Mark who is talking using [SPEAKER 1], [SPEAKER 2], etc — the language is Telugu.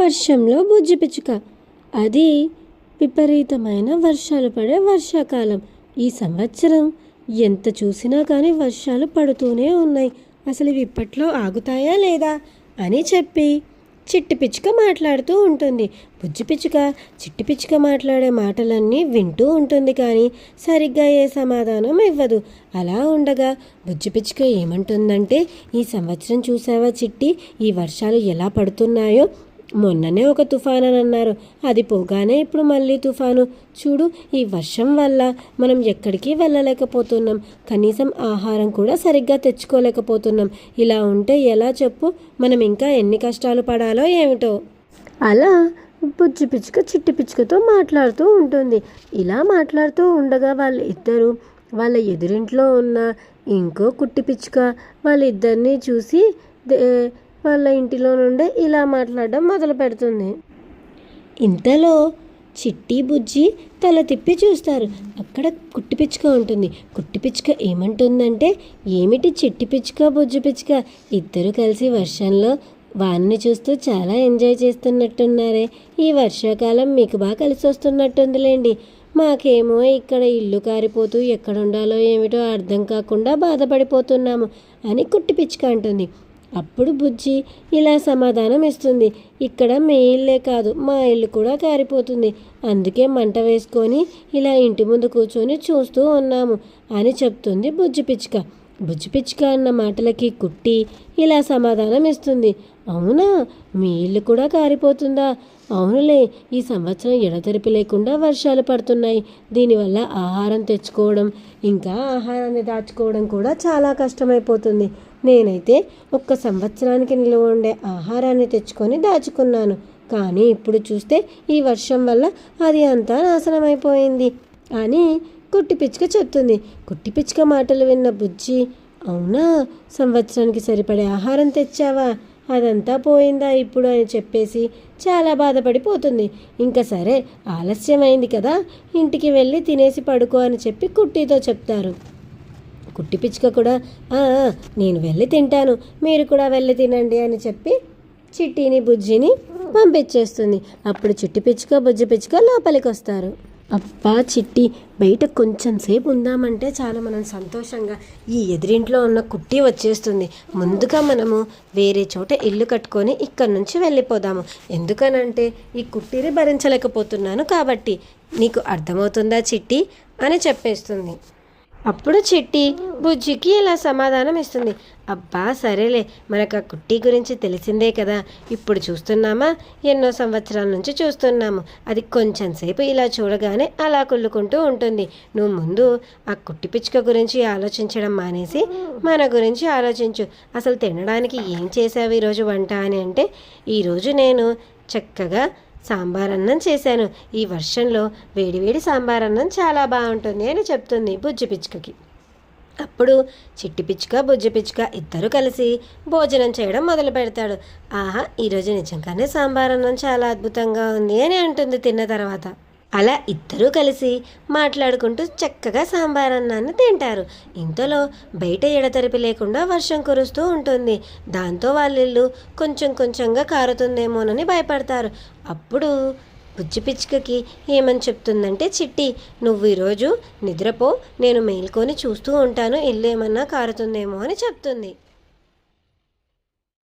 [SPEAKER 1] వర్షంలో బుజ్జి పిచ్చుక. అది విపరీతమైన వర్షాలు పడే వర్షాకాలం. ఈ సంవత్సరం ఎంత చూసినా కానీ వర్షాలు పడుతూనే ఉన్నాయి. అసలు ఇవి ఇప్పట్లో ఆగుతాయా లేదా? అని చెప్పి చిట్టి పిచ్చుక మాట్లాడుతూ ఉంటుంది. బుజ్జి పిచ్చుక చిట్టి పిచ్చుక మాట్లాడే మాటలన్నీ వింటూ ఉంటుంది కానీ సరిగ్గా ఏ సమాధానం ఇవ్వదు. అలా ఉండగా బుజ్జి పిచ్చుక ఏమంటుందంటే ఈ సంవత్సరం చూసావా చిట్టి? ఈ వర్షాలు ఎలా పడుతున్నాయో? మొన్ననే ఒక తుఫాన్ అని అన్నారు అది పోగానే ఇప్పుడు మళ్ళీ తుఫాను. చూడు ఈ వర్షం వల్ల మనం ఎక్కడికి వెళ్ళలేకపోతున్నాం. కనీసం ఆహారం కూడా సరిగ్గా తెచ్చుకోలేకపోతున్నాం. ఇలా ఉంటే ఎలా చెప్పు? మనం ఇంకా ఎన్ని కష్టాలు పడాలో ఏమిటో. అలా బుజ్జి పిచ్చుక చిట్టి పిచ్చుకతో మాట్లాడుతూ ఉంటుంది. ఇలా మాట్లాడుతూ ఉండగా వాళ్ళు ఇద్దరు వాళ్ళ ఎదురింట్లో ఉన్న ఇంకో కుట్టి పిచ్చుక వాళ్ళిద్దరినీ చూసి దే- వాళ్ళ ఇంటిలో నుండే ఇలా మాట్లాడడం మొదలు పెడుతుంది. ఇంతలో చిట్టి బుజ్జి తల తిప్పి చూస్తారు. అక్కడ కుట్టి పిచ్చుక ఉంటుంది. కుట్టి పిచ్చుక ఏమంటుందంటే ఏమిటి చిట్టి పిచ్చుక బుజ్జి పిచ్చుక? ఇద్దరు కలిసి వర్షంలో వారిని చూస్తూ చాలా ఎంజాయ్ చేస్తున్నట్టున్నారే. ఈ వర్షాకాలం మీకు బాగా కలిసి వస్తున్నట్టుందిలేండి. మాకేమో ఇక్కడ ఇల్లు కారిపోతూ ఎక్కడ ఉండాలో ఏమిటో అర్థం కాకుండా బాధపడిపోతున్నాము అని కుట్టి పిచ్చుక అంటుంది. అప్పుడు బుజ్జి ఇలా సమాధానం ఇస్తుంది. ఇక్కడ మీ ఇల్లే కాదు మా ఇల్లు కూడా కారిపోతుంది. అందుకే మంట వేసుకొని ఇలా ఇంటి ముందు కూర్చొని చూస్తూ ఉన్నాము అని చెప్తుంది బుజ్జి పిచ్చుక. బుజ్జిపిచ్చుక అన్న మాటలకి కుట్టి ఇలా సమాధానం ఇస్తుంది. అవునా? మీ ఇల్లు కూడా కారిపోతుందా? అవునులే ఈ సంవత్సరం ఎడతెరిపి లేకుండా వర్షాలు పడుతున్నాయి. దీనివల్ల ఆహారం తెచ్చుకోవడం ఇంకా ఆహారాన్ని దాచుకోవడం కూడా చాలా కష్టమైపోతుంది. నేనైతే ఒక్క సంవత్సరానికి నిలువ ఉండే ఆహారాన్ని తెచ్చుకొని దాచుకున్నాను. కానీ ఇప్పుడు చూస్తే ఈ వర్షం వల్ల అది అంతా నాశనమైపోయింది. అని కుట్టి పిచ్చుక చెప్తుంది. కుట్టి పిచ్చుక మాటలు విన్న బుజ్జి అవునా? సంవత్సరానికి సరిపడే ఆహారం తెచ్చావా? అదంతా పోయిందా ఇప్పుడు అని చెప్పేసి చాలా బాధపడిపోతుంది. ఇంకా సరే ఆలస్యమైంది కదా. ఇంటికి వెళ్ళి తినేసి పడుకో అని చెప్పి కుట్టితో చెప్తారు. కుట్టి పిచ్చుక కూడా నేను వెళ్ళి తింటాను. మీరు కూడా వెళ్ళి తినండి అని చెప్పి చిట్టిని బుజ్జిని పంపించేస్తుంది. అప్పుడు చిట్టి పిచ్చుక బుజ్జి పిచ్చుక లోపలికి వస్తారు అబ్బా చిట్టి బయట కొంచెం సేపు ఉందామంటే చాలా మనం సంతోషంగా ఈ ఎదురింట్లో ఉన్న కుట్టి వచ్చేస్తుంది. ముందుగా మనము వేరే చోట ఇల్లు కట్టుకొని ఇక్కడి నుంచి వెళ్ళిపోదాము. ఎందుకనంటే ఈ కుట్టిని భరించలేకపోతున్నాను కాబట్టి నీకు అర్థమవుతుందా చిట్టి? అని చెప్పేస్తుంది. అప్పుడు చిట్టి బుజ్జికి ఇలా సమాధానం ఇస్తుంది. అబ్బా సరేలే మనకు ఆ కుట్టి గురించి తెలిసిందే కదా. ఇప్పుడు చూస్తున్నామా? ఎన్నో సంవత్సరాల నుంచి చూస్తున్నాము. అది కొంచెం సేపు ఇలా చూడగానే అలా కుళ్ళుకుంటూ ఉంటుంది. నువ్వు ముందు ఆ కుట్టి పిచ్చుక గురించి ఆలోచించడం మానేసి మన గురించి ఆలోచించు. అసలు తినడానికి ఏం చేసావు ఈరోజు వంట అని అంటే ఈరోజు నేను చక్కగా సాంబార్ అన్నం చేశాను. ఈ వర్షంలో వేడివేడి సాంబార్ అన్నం చాలా బాగుంటుంది అని చెప్తుంది బుజ్జి పిచ్చుకకి. అప్పుడు చిట్టి పిచ్చుక బుజ్జి పిచ్చుక ఇద్దరు కలిసి భోజనం చేయడం మొదలు పెడతాడు. ఆహా ఈరోజు నిజంగానే సాంబార్ అన్నం చాలా అద్భుతంగా ఉంది అని అంటుంది తిన్న తర్వాత. అలా ఇద్దరూ కలిసి మాట్లాడుకుంటూ చక్కగా సాంబార్ అన్నాన్ని తింటారు. ఇంతలో బయట ఎడతెరిపి లేకుండా వర్షం కురుస్తూ ఉంటుంది. దాంతో వాళ్ళ ఇల్లు కొంచెం కొంచెంగా కారుతుందేమోనని భయపడతారు. అప్పుడు బుజ్జి పిచ్చుకకి ఏమని చెప్తుందంటే చిట్టి నువ్వు ఈరోజు నిద్రపో నేను మేల్కొని చూస్తూ ఉంటాను. ఇల్లు ఏమన్నా కారుతుందేమో అని చెప్తుంది.